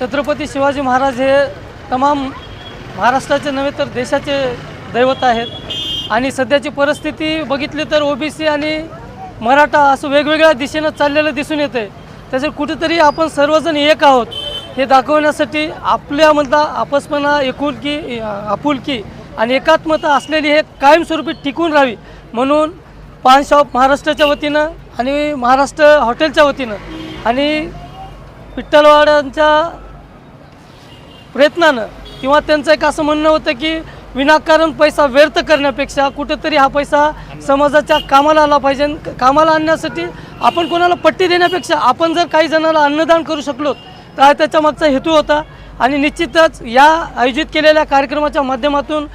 छत्रपती शिवाजी महाराज हे तमाम महाराष्ट्राचे नव्हे तर देशाचे दैवत आहेत. आणि सध्याची परिस्थिती बघितली तर ओबीसी आणि मराठा असं वेगवेगळ्या दिशेनं चाललेलं दिसून येतं आहे त्याच्यात कुठेतरी आपण सर्वजण एक आहोत. हे दाखवण्यासाठी आपल्यामधला आपसपणा एकुलकी आपुलकी आणि एकात्मता असलेली हे कायमस्वरूपी टिकून राहावी म्हणून पान शॉप महाराष्ट्राच्या वतीनं आणि महाराष्ट्र हॉटेलच्या वतीनं आणि विठ्ठलवाड्यांच्या प्रयत्नानं किंवा त्यांचं एक असं म्हणणं होतं की विनाकारण पैसा व्यर्थ करण्यापेक्षा कुठेतरी हा पैसा समाजाच्या कामाला आला पाहिजे. कामाला आणण्यासाठी आपण कोणाला पट्टी देण्यापेक्षा आपण जर काही जणाला अन्नदान करू शकलो तर त्याच्या मागचा हेतू होता. आणि निश्चितच या आयोजित केलेल्या कार्यक्रमाच्या माध्यमातून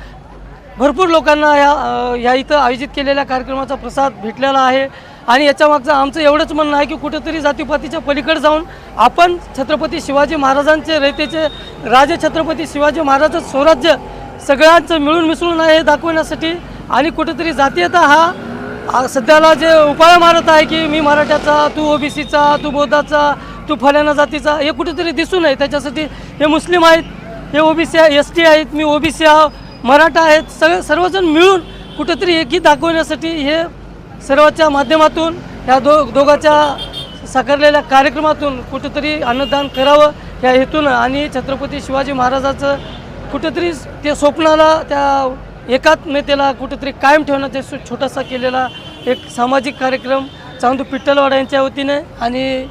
भरपूर लोकांना या ह्या या इथं आयोजित केलेल्या कार्यक्रमाचा प्रसाद भेटलेला आहे. आणि याच्यामागचं आमचं एवढंच म्हणणं आहे की कुठेतरी जातीपातीच्या पलीकडे जाऊन आपण छत्रपती शिवाजी महाराजांचे रयतेचे राजे छत्रपती शिवाजी महाराजांचं स्वराज्य सगळ्यांचं मिळून मिसळून आहे हे दाखवण्यासाठी. आणि कुठेतरी जातीयता हा सध्याला जे उपाय मारत आहे की मी मराठ्याचा तू ओबीसीचा तू बौद्धाचा तू फलाना जातीचा हे कुठेतरी दिसून आहे. त्याच्यासाठी हे मुस्लिम आहेत हे ओबीसी एस टी आहेत मी ओबीसी आहे मराठा आहेत सगळे सर्वजण मिळून कुठेतरी एकी दाखवण्यासाठी हे सर्वाच्या माध्यमातून ह्या दो दोघाच्या साकारलेल्या कार्यक्रमातून कुठंतरी अन्नदान करावं या हेतून आणि छत्रपती शिवाजी महाराजाचं कुठंतरी ते स्वप्नाला त्या एकात्मतेला कुठंतरी कायम ठेवण्याचा छोटासा केलेला एक सामाजिक कार्यक्रम चांदू पिट्टलवाडा यांच्या वतीने आणि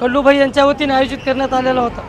कल्लूभाई यांच्या वतीने आयोजित करण्यात आलेला होता.